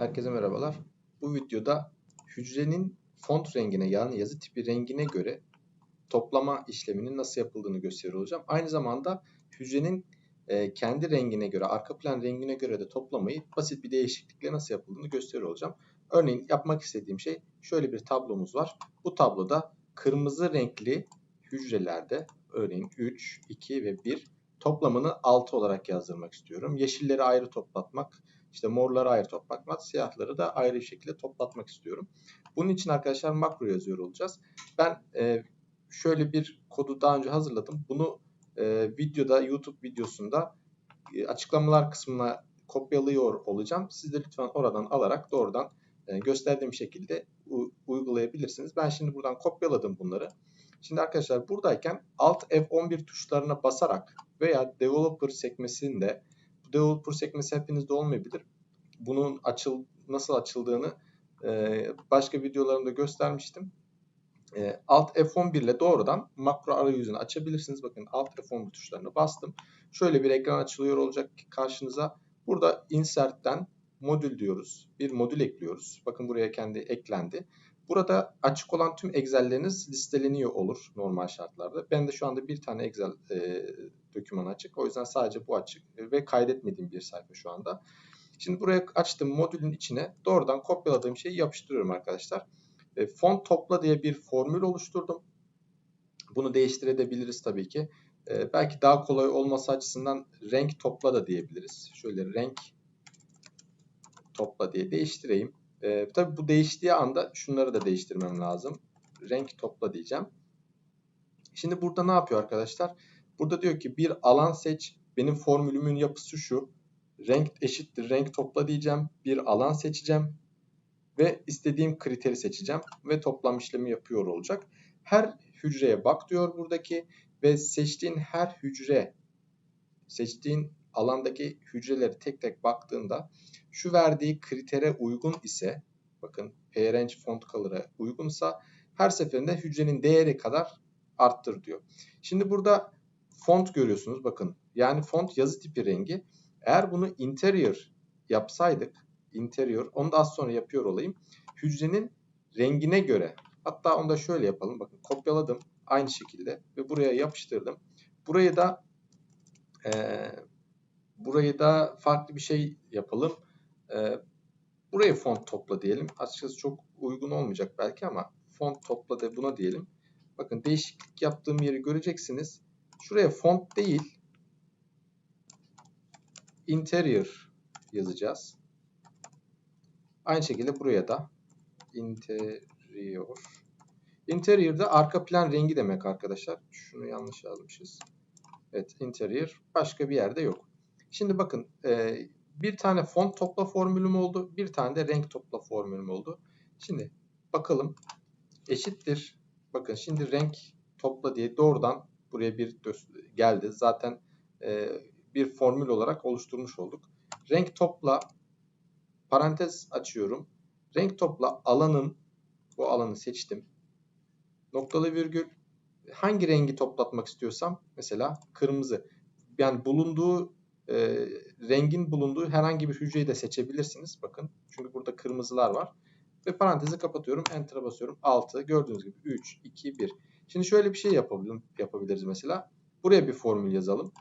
Herkese merhabalar. Bu videoda hücrenin font rengine yani yazı tipi rengine göre toplama işleminin nasıl yapıldığını gösteriyor olacağım. Aynı zamanda hücrenin e, kendi rengine göre, arka plan rengine göre de toplamayı basit bir değişiklikle nasıl yapıldığını gösteriyor olacağım. Örneğin yapmak istediğim şey şöyle bir tablomuz var. Bu tabloda kırmızı renkli hücrelerde örneğin 3, 2 ve 1 toplamını 6 olarak yazdırmak istiyorum. Yeşilleri ayrı toplatmak, işte morları ayrı toplatmak, siyahları da ayrı bir şekilde toplatmak istiyorum. Bunun için arkadaşlar makro yazıyor olacağız. Ben e, şöyle bir kodu daha önce hazırladım. Bunu e, videoda, YouTube videosunda e, açıklamalar kısmına kopyalıyor olacağım. Siz de lütfen oradan alarak doğrudan e, gösterdiğim şekilde uygulayabilirsiniz. Ben şimdi buradan kopyaladım bunları. Şimdi arkadaşlar buradayken Alt F11 tuşlarına basarak veya Developer sekmesinde Developer sekmesi hepinizde olmayabilir. Bunun açıl nasıl açıldığını e, başka videolarımda göstermiştim. E, Alt F11 ile doğrudan makro arayüzünü açabilirsiniz. Bakın Alt F11 tuşlarına bastım. Şöyle bir ekran açılıyor olacak karşınıza. Burada Insert'ten modül diyoruz. Bir modül ekliyoruz. Bakın buraya kendi eklendi. Burada açık olan tüm Excel'leriniz listeleniyor olur normal şartlarda. Ben de şu anda bir tane Excel e, doküman açık. O yüzden sadece bu açık ve kaydetmediğim bir sayfa şu anda. Şimdi buraya açtım modülün içine doğrudan kopyaladığım şeyi yapıştırıyorum arkadaşlar. E, font topla diye bir formül oluşturdum. Bunu değiştirebiliriz tabii ki. E, belki daha kolay olması açısından renk topla da diyebiliriz. Şöyle renk topla diye değiştireyim. E, tabii bu değiştiği anda şunları da değiştirmem lazım. Renk topla diyeceğim. Şimdi burada ne yapıyor arkadaşlar? Burada diyor ki bir alan seç. Benim formülümün yapısı şu. Renk eşittir renk topla diyeceğim. Bir alan seçeceğim. Ve istediğim kriteri seçeceğim. Ve toplam işlemi yapıyor olacak. Her hücreye bak diyor buradaki. Ve seçtiğin her hücre seçtiğin alandaki hücreleri tek tek baktığında şu verdiği kritere uygun ise bakın PRange font color'a uygunsa her seferinde hücrenin değeri kadar arttır diyor. Şimdi burada font görüyorsunuz bakın. Yani font yazı tipi rengi. Eğer bunu interior yapsaydık interior onu da az sonra yapıyor olayım. Hücrenin rengine göre hatta onu da şöyle yapalım. Bakın kopyaladım aynı şekilde ve buraya yapıştırdım. Burayı da e, burayı da farklı bir şey yapalım. E, buraya font topla diyelim. Açıkçası çok uygun olmayacak belki ama font topla da buna diyelim. Bakın değişiklik yaptığım yeri göreceksiniz. Şuraya font değil interior yazacağız. Aynı şekilde buraya da interior. Interior'da arka plan rengi demek arkadaşlar. Şunu yanlış yazmışız. Evet interior başka bir yerde yok. Şimdi bakın e, bir tane font topla formülüm oldu. Bir tane de renk topla formülüm oldu. Şimdi bakalım eşittir. Bakın şimdi renk topla diye doğrudan buraya bir geldi. Zaten e, bir formül olarak oluşturmuş olduk. Renk topla parantez açıyorum. Renk topla alanın bu alanı seçtim. Noktalı virgül hangi rengi toplatmak istiyorsam mesela kırmızı. Yani bulunduğu e, rengin bulunduğu herhangi bir hücreyi de seçebilirsiniz. Bakın çünkü burada kırmızılar var. Ve parantezi kapatıyorum. Enter'a basıyorum. 6. Gördüğünüz gibi 3, 2, 1. Şimdi şöyle bir şey yapabilirim, yapabiliriz mesela. Buraya bir formül yazalım.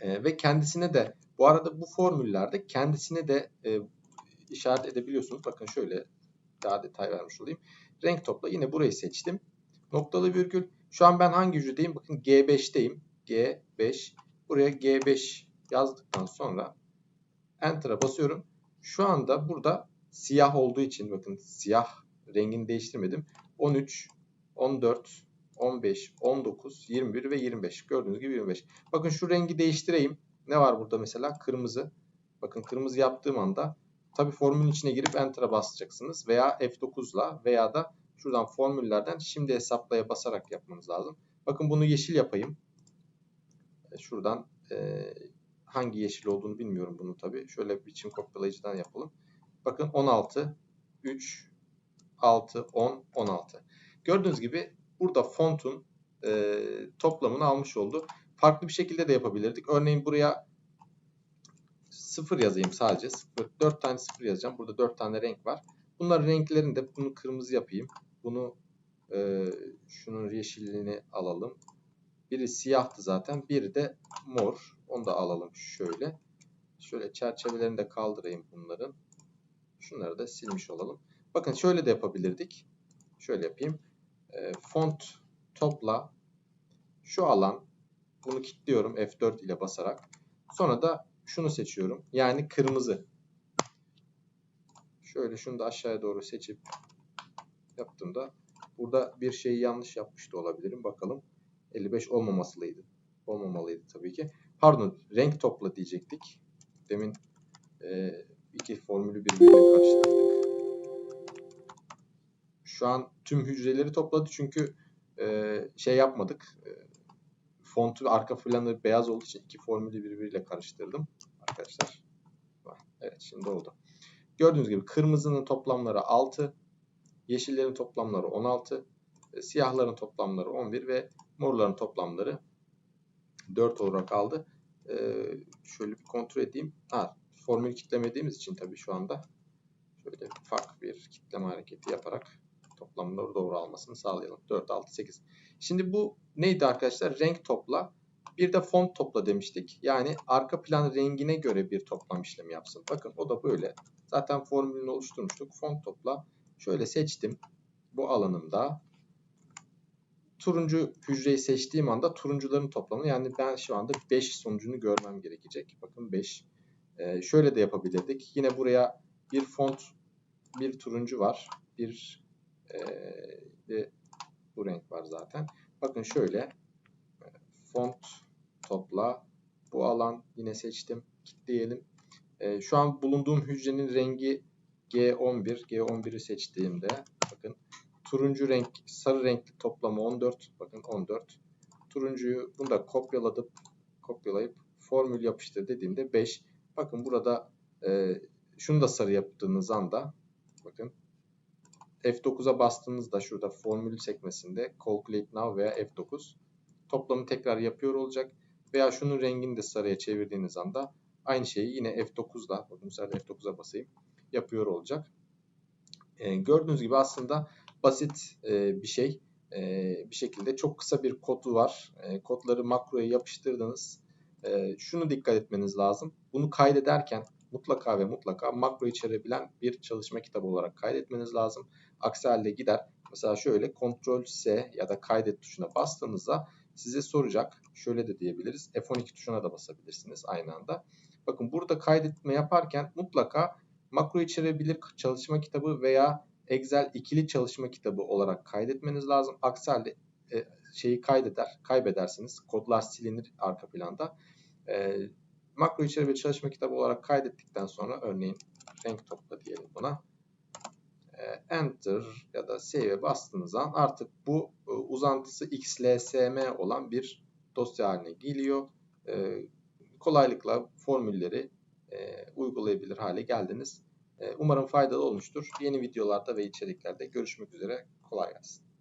E, ve kendisine de bu arada bu formüllerde kendisine de e, işaret edebiliyorsunuz. Bakın şöyle daha detay vermiş olayım. Renk topla yine burayı seçtim. Noktalı virgül. Şu an ben hangi hücredeyim? Bakın G5'teyim. G5. Buraya G5 yazdıktan sonra Enter'a basıyorum. Şu anda burada siyah olduğu için bakın siyah rengini değiştirmedim. 13, 14, 15, 19, 21 ve 25. Gördüğünüz gibi 25. Bakın şu rengi değiştireyim. Ne var burada mesela? Kırmızı. Bakın kırmızı yaptığım anda tabi formülün içine girip Enter'a basacaksınız. Veya F9'la veya da şuradan formüllerden şimdi hesaplaya basarak yapmanız lazım. Bakın bunu yeşil yapayım. Şuradan hangi yeşil olduğunu bilmiyorum bunu tabi. Şöyle biçim kopyalayıcıdan yapalım. Bakın 16, 3, 6, 10, 16. Gördüğünüz gibi burada fontun e, toplamını almış oldu. Farklı bir şekilde de yapabilirdik. Örneğin buraya sıfır yazayım sadece. Sıfır. 4 tane sıfır yazacağım. Burada 4 tane renk var. Bunların renklerini de bunu kırmızı yapayım. Bunu e, şunun yeşilliğini alalım. Biri siyahtı zaten. Biri de mor. Onu da alalım şöyle. Şöyle çerçevelerini de kaldırayım bunların. Şunları da silmiş olalım. Bakın şöyle de yapabilirdik. Şöyle yapayım. E, font topla şu alan bunu kilitliyorum F4 ile basarak. Sonra da şunu seçiyorum. Yani kırmızı. Şöyle şunu da aşağıya doğru seçip yaptığımda burada bir şeyi yanlış yapmış da olabilirim. Bakalım. 55 olmamasıydı. Olmamalıydı tabii ki. Pardon renk topla diyecektik. Demin e, iki formülü birbirine karıştırdık. Şu an tüm hücreleri topladı çünkü e, şey yapmadık. E, fontu arka planı beyaz olduğu için iki formülü birbiriyle karıştırdım arkadaşlar. Evet şimdi oldu. Gördüğünüz gibi kırmızının toplamları 6, yeşillerin toplamları 16, e, siyahların toplamları 11 ve morların toplamları 4 olarak aldı. Ee, şöyle bir kontrol edeyim. Ha, formülü kitlemediğimiz için tabii şu anda şöyle ufak bir kitleme hareketi yaparak toplamları doğru almasını sağlayalım. 4, 6, 8. Şimdi bu neydi arkadaşlar? Renk topla. Bir de font topla demiştik. Yani arka plan rengine göre bir toplam işlemi yapsın. Bakın o da böyle. Zaten formülünü oluşturmuştuk. Font topla. Şöyle seçtim. Bu alanımda turuncu hücreyi seçtiğim anda turuncuların toplamı yani ben şu anda 5 sonucunu görmem gerekecek. Bakın 5. Ee, şöyle de yapabilirdik. Yine buraya bir font bir turuncu var. Bir e, bu renk var zaten. Bakın şöyle font topla bu alan yine seçtim. Kitleyelim. E, şu an bulunduğum hücrenin rengi G11. G11'i seçtiğimde bakın turuncu renk, sarı renkli toplamı 14. Bakın 14. Turuncuyu bunu da kopyaladım. Kopyalayıp formül yapıştır dediğimde 5. Bakın burada e, şunu da sarı yaptığınız anda bakın F9'a bastığınızda şurada formül sekmesinde Calculate Now veya F9 toplamı tekrar yapıyor olacak. Veya şunun rengini de sarıya çevirdiğiniz anda aynı şeyi yine F9'da bakın bu sefer F9'a basayım yapıyor olacak. E, gördüğünüz gibi aslında basit e, bir şey. E, bir şekilde çok kısa bir kodu var. E, kodları makroya yapıştırdınız. E, şunu dikkat etmeniz lazım. Bunu kaydederken mutlaka ve mutlaka makro içerebilen bir çalışma kitabı olarak kaydetmeniz lazım. Aksi halde gider. Mesela şöyle Ctrl S ya da kaydet tuşuna bastığınızda size soracak. Şöyle de diyebiliriz. F12 tuşuna da basabilirsiniz aynı anda. Bakın burada kaydetme yaparken mutlaka makro içerebilir çalışma kitabı veya Excel ikili çalışma kitabı olarak kaydetmeniz lazım. Aksi halde e, şeyi kaydeder, kaybedersiniz. Kodlar silinir arka planda. E, makro içeri çalışma kitabı olarak kaydettikten sonra örneğin renk topla diyelim buna. E, Enter ya da Save'e bastığınız an artık bu e, uzantısı XLSM olan bir dosya haline geliyor. E, kolaylıkla formülleri e, uygulayabilir hale geldiniz. Umarım faydalı olmuştur. Yeni videolarda ve içeriklerde görüşmek üzere. Kolay gelsin.